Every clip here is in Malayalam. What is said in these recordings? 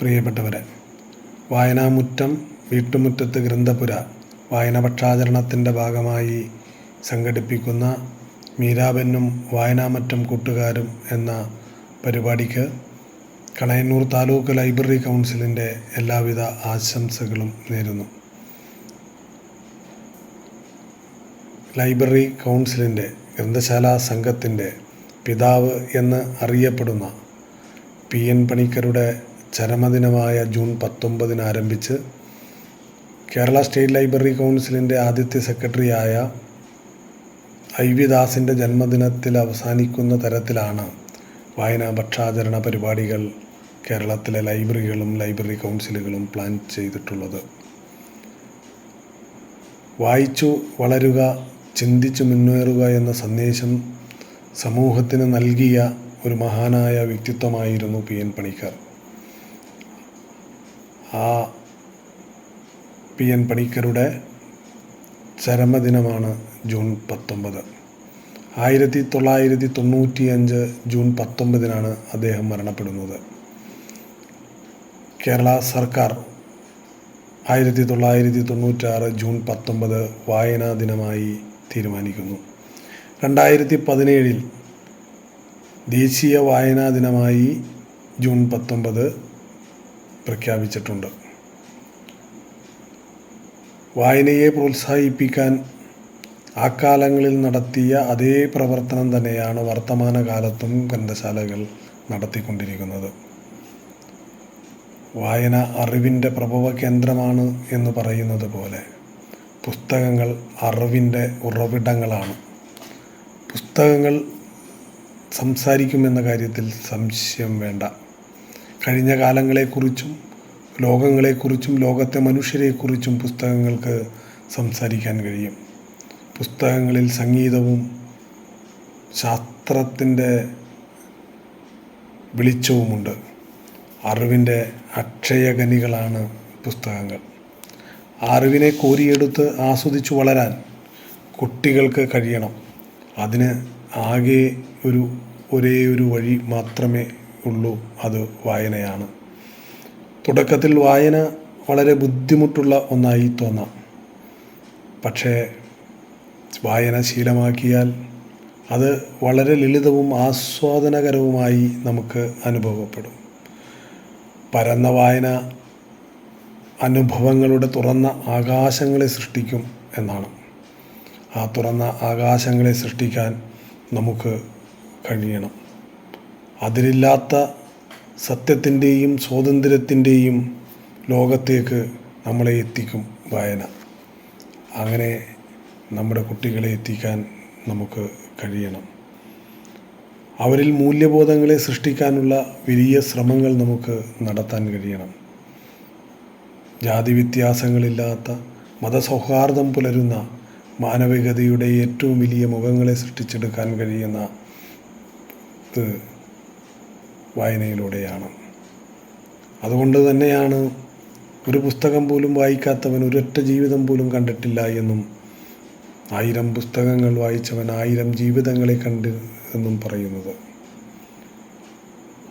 പ്രിയപ്പെട്ടവരെ വായനാമുറ്റം വീട്ടുമുറ്റത്ത് ഗ്രന്ഥപുര വായന പക്ഷാചരണത്തിന്റെ ഭാഗമായി സംഘടിപ്പിക്കുന്ന മീരാബെന്നും വായനാമറ്റം കൂട്ടുകാരും എന്ന പരിപാടിക്ക് കണയന്നൂർ താലൂക്ക് ലൈബ്രറി കൗൺസിലിന്റെ എല്ലാവിധ ആശംസകളും നേരുന്നു. ലൈബ്രറി കൗൺസിലിന്റെ ഗ്രന്ഥശാലാ സംഘത്തിന്റെ പിതാവ് എന്ന് അറിയപ്പെടുന്ന പി. എൻ. പണിക്കരുടെ ചരമദിനമായ ജൂൺ പത്തൊമ്പതിന് ആരംഭിച്ച് കേരള സ്റ്റേറ്റ് ലൈബ്രറി കൗൺസിലിന്റെ ആദ്യത്തെ സെക്രട്ടറിയായ ഐ വി ദാസിന്റെ ജന്മദിനത്തിൽ അവസാനിക്കുന്ന തരത്തിലാണ് വായനാ ഭക്ഷാചരണ പരിപാടികൾ കേരളത്തിലെ ലൈബ്രറികളും ലൈബ്രറി കൗൺസിലുകളും പ്ലാൻ ചെയ്തിട്ടുള്ളത്. വായിച്ചു വളരുക ചിന്തിച്ചു മുന്നേറുക എന്ന സന്ദേശം സമൂഹത്തിന് നൽകിയ ഒരു മഹാനായ വ്യക്തിത്വമായിരുന്നു പി എൻ പണിക്കർ. ആ പി എൻ പണിക്കരുടെ ചരമദിനമാണ് ജൂൺ പത്തൊമ്പത്. ആയിരത്തി തൊള്ളായിരത്തി തൊണ്ണൂറ്റി അഞ്ച് ജൂൺ പത്തൊമ്പതിനാണ് അദ്ദേഹം മരണപ്പെടുന്നത്. കേരള സർക്കാർ ആയിരത്തി തൊള്ളായിരത്തി തൊണ്ണൂറ്റാറ് ജൂൺ പത്തൊമ്പത് വായനാ ദിനമായി തീരുമാനിക്കുന്നു. രണ്ടായിരത്തി പതിനേഴിൽ ദേശീയ വായനാ ദിനമായി ജൂൺ പത്തൊമ്പത് പ്രഖ്യാപിച്ചിട്ടുണ്ട്. വായനയെ പ്രോത്സാഹിപ്പിക്കാൻ ആ കാലങ്ങളിൽ നടത്തിയ അതേ പ്രവർത്തനം തന്നെയാണ് വർത്തമാനകാലത്തും ഗ്രന്ഥശാലകൾ നടത്തിക്കൊണ്ടിരിക്കുന്നത്. വായന അറിവിന്റെ പ്രഭവ കേന്ദ്രമാണ് എന്ന് പറയുന്നത് പോലെ പുസ്തകങ്ങൾ അറിവിന്റെ ഉറവിടങ്ങളാണ്. പുസ്തകങ്ങൾ സംസാരിക്കുമെന്ന കാര്യത്തിൽ സംശയം വേണ്ട. കഴിഞ്ഞ കാലങ്ങളെക്കുറിച്ചും ലോകങ്ങളെക്കുറിച്ചും ലോകത്തെ മനുഷ്യരെക്കുറിച്ചും പുസ്തകങ്ങൾക്ക് സംസാരിക്കാൻ കഴിയും. പുസ്തകങ്ങളിൽ സംഗീതവും ശാസ്ത്രത്തിന്റെ വെളിച്ചവുമുണ്ട്. അറിവിന്റെ അക്ഷയഖനികളാണ് പുസ്തകങ്ങൾ. അറിവിനെ കോരിയെടുത്ത് ആസ്വദിച്ചു വളരാൻ കുട്ടികൾക്ക് കഴിയണം. അതിന് ആകെ ഒരു ഒരേ ഒരു വഴി മാത്രമേ ഉള്ളൂ അത് വായനയാണ്. തുടക്കത്തിൽ വായന വളരെ ബുദ്ധിമുട്ടുള്ള ഒന്നായി തോന്നാം. പക്ഷേ വായന ശീലമാക്കിയാൽ അത് വളരെ ലളിതവും ആസ്വാദനകരവുമായി നമുക്ക് അനുഭവപ്പെടും. പരന്ന വായന അനുഭവങ്ങളുടെ തുറന്ന ആകാശങ്ങളെ സൃഷ്ടിക്കും എന്നാണ്. ആ തുറന്ന ആകാശങ്ങളെ സൃഷ്ടിക്കാൻ നമുക്ക് കഴിയണം. അതിലില്ലാത്ത സത്യത്തിന്റെയും സ്വാതന്ത്ര്യത്തിന്റെയും ലോകത്തേക്ക് നമ്മളെ എത്തിക്കും വായന. അങ്ങനെ നമ്മുടെ കുട്ടികളെ എത്തിക്കാൻ നമുക്ക് കഴിയണം. അവരിൽ മൂല്യബോധങ്ങളെ സൃഷ്ടിക്കാനുള്ള വലിയ ശ്രമങ്ങൾ നമുക്ക് നടത്താൻ കഴിയണം. ജാതി വ്യത്യാസങ്ങളില്ലാത്ത മതസൗഹാർദ്ദം പുലരുന്ന മാനവികതയുടെ ഏറ്റവും വലിയ മുഖങ്ങളെ സൃഷ്ടിച്ചെടുക്കാൻ കഴിയുന്ന വായനയിലൂടെയാണ്. അതുകൊണ്ട് തന്നെയാണ് ഒരു പുസ്തകം പോലും വായിക്കാത്തവൻ ഒരൊറ്റ ജീവിതം പോലും കണ്ടിട്ടില്ല എന്നും ആയിരം പുസ്തകങ്ങൾ വായിച്ചവൻ ആയിരം ജീവിതങ്ങളെ കണ്ട് എന്നും പറയുന്നത്.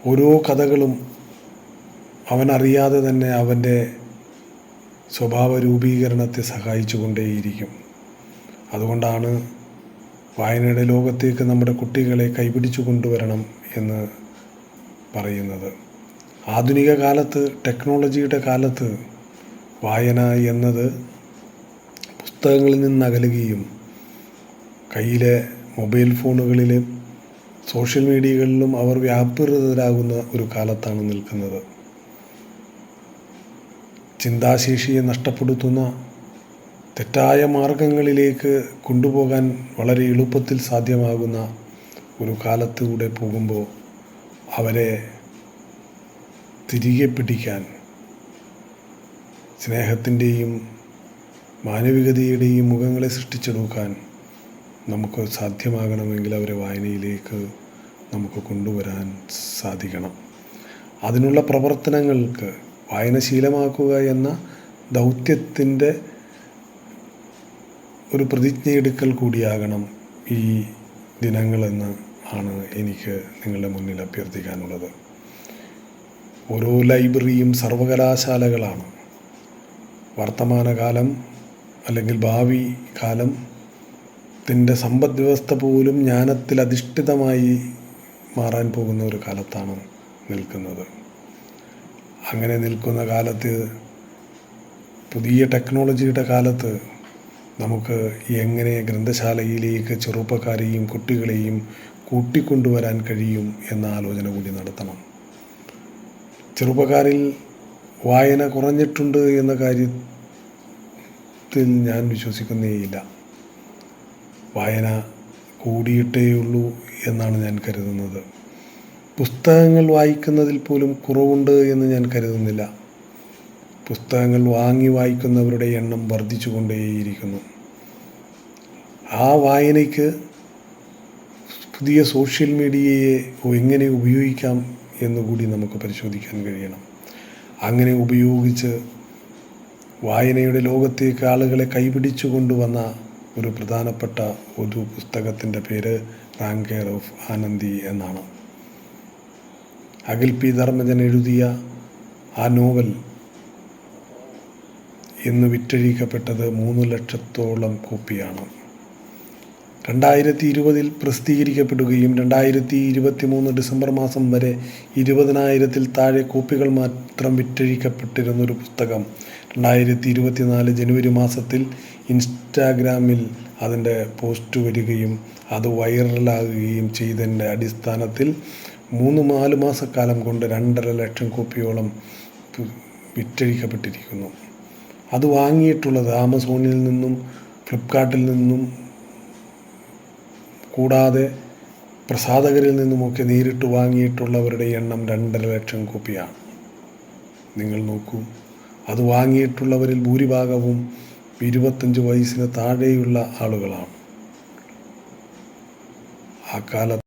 ഓരോ കഥകളും അവൻ അറിയാതെ തന്നെ അവന്റെ സ്വഭാവ രൂപീകരണത്തെ സഹായിച്ചു കൊണ്ടേയിരിക്കും അതുകൊണ്ടാണ് വായനയുടെ ലോകത്തേക്ക് നമ്മുടെ കുട്ടികളെ കൈപിടിച്ചു കൊണ്ടുവരണം എന്ന് പറയുന്നത്. ആധുനിക കാലത്ത് ടെക്നോളജിയുടെ കാലത്ത് വായന എന്നത് പുസ്തകങ്ങളിൽ നിന്ന് അകലുകയും കയ്യിലെ മൊബൈൽ ഫോണുകളിലും സോഷ്യൽ മീഡിയകളിലും അവർ വ്യാപൃതരാകുന്ന ഒരു കാലത്താണ് നിൽക്കുന്നത്. ചിന്താശേഷിയെ നഷ്ടപ്പെടുത്തുന്ന തെറ്റായ മാർഗങ്ങളിലേക്ക് കൊണ്ടുപോകാൻ വളരെ എളുപ്പത്തിൽ സാധ്യമാകുന്ന ഒരു കാലത്തൂടെ പോകുമ്പോൾ അവരെ തിരികെ പിടിക്കാൻ സ്നേഹത്തിന്റെയും മാനവികതയുടെയും മുഖങ്ങളെ സൃഷ്ടിച്ചെടുക്കാൻ നമുക്ക് സാധ്യമാകണമെങ്കിൽ അവരെ വായനയിലേക്ക് നമുക്ക് കൊണ്ടുവരാൻ സാധിക്കണം. അതിനുള്ള പ്രവർത്തനങ്ങൾക്ക് വായനശീലമാക്കുക എന്ന ദൗത്യത്തിന്റെ ഒരു പ്രതിജ്ഞയെടുക്കൽ കൂടിയാകണം ഈ ദിനങ്ങളെന്ന് ആണ് എനിക്ക് നിങ്ങളുടെ മുന്നിൽ അഭ്യർത്ഥിക്കാനുള്ളത്. ഓരോ ലൈബ്രറിയും സർവകലാശാലകളാണ്. വർത്തമാനകാലം അല്ലെങ്കിൽ ഭാവി കാലം ത്തിന്റെ സമ്പദ് വ്യവസ്ഥ പോലും ജ്ഞാനത്തിൽ അധിഷ്ഠിതമായി മാറാൻ പോകുന്ന ഒരു കാലത്താണ് നിൽക്കുന്നത്. അങ്ങനെ നിൽക്കുന്ന കാലത്ത് പുതിയ ടെക്നോളജിയുടെ കാലത്ത് നമുക്ക് എങ്ങനെ ഗ്രന്ഥശാലയിലേക്ക് ചെറുപ്പക്കാരെയും കുട്ടികളെയും കൂട്ടിക്കൊണ്ടുവരാൻ കഴിയും എന്ന ആലോചന കൂടി നടത്തണം. ചെറുപ്പക്കാരിൽ വായന കുറഞ്ഞിട്ടുണ്ട് എന്ന കാര്യത്തിൽ ഞാൻ വിശ്വസിക്കുന്നേയില്ല വായന കൂടിയിട്ടേയുള്ളൂ എന്നാണ് ഞാൻ കരുതുന്നത്. പുസ്തകങ്ങൾ വായിക്കുന്നതിൽ പോലും കുറവുണ്ട് എന്ന് ഞാൻ കരുതുന്നില്ല. പുസ്തകങ്ങൾ വാങ്ങി വായിക്കുന്നവരുടെ എണ്ണം വർദ്ധിച്ചുകൊണ്ടേയിരിക്കുന്നു. ആ വായനയ്ക്ക് പുതിയ സോഷ്യൽ മീഡിയയെ എങ്ങനെ ഉപയോഗിക്കാം എന്നുകൂടി നമുക്ക് പരിശോധിക്കാൻ കഴിയണം. അങ്ങനെ ഉപയോഗിച്ച് വായനയുടെ ലോകത്തേക്ക് ആളുകളെ കൈപിടിച്ചു കൊണ്ടുവന്ന ഒരു പ്രധാനപ്പെട്ട ഒരു പുസ്തകത്തിന്റെ പേര് റാങ്ക് ഓഫ് ആനന്ദി എന്നാണ്. അഖിൽ പി. ധർമ്മജൻ എഴുതിയ ആ നോവൽ ഇന്ന് വിറ്റഴിക്കപ്പെട്ടത് മൂന്ന് ലക്ഷത്തോളം കോപ്പിയാണ്. രണ്ടായിരത്തി ഇരുപതിൽ പ്രസിദ്ധീകരിക്കപ്പെടുകയും രണ്ടായിരത്തി ഇരുപത്തി മൂന്ന് ഡിസംബർ മാസം വരെ ഇരുപതിനായിരത്തിൽ താഴെ കോപ്പികൾ മാത്രം വിറ്റഴിക്കപ്പെട്ടിരുന്നൊരു പുസ്തകം. രണ്ടായിരത്തി ഇരുപത്തിനാല് ജനുവരി മാസത്തിൽ ഇൻസ്റ്റാഗ്രാമിൽ അതിന്റെ പോസ്റ്റ് വരികയും അത് വൈറലാകുകയും ചെയ്തതിന്റെ അടിസ്ഥാനത്തിൽ മൂന്ന് നാല് മാസക്കാലം കൊണ്ട് രണ്ടര ലക്ഷം കോപ്പിയോളം വിറ്റഴിക്കപ്പെട്ടിരിക്കുന്നു. അത് വാങ്ങിയിട്ടുള്ളത് ആമസോണിൽ നിന്നും ഫ്ലിപ്കാർട്ടിൽ നിന്നും കൂടാതെ പ്രസാധകരിൽ നിന്നുമൊക്കെ നേരിട്ട് വാങ്ങിയിട്ടുള്ളവരുടെ എണ്ണം രണ്ടര ലക്ഷം കോപ്പിയാണ്. നിങ്ങൾ നോക്കൂ അത് വാങ്ങിയിട്ടുള്ളവരിൽ ഭൂരിഭാഗവും ഇരുപത്തഞ്ച് വയസ്സിന് താഴെയുള്ള ആളുകളാണ്. ആ കാലത്ത്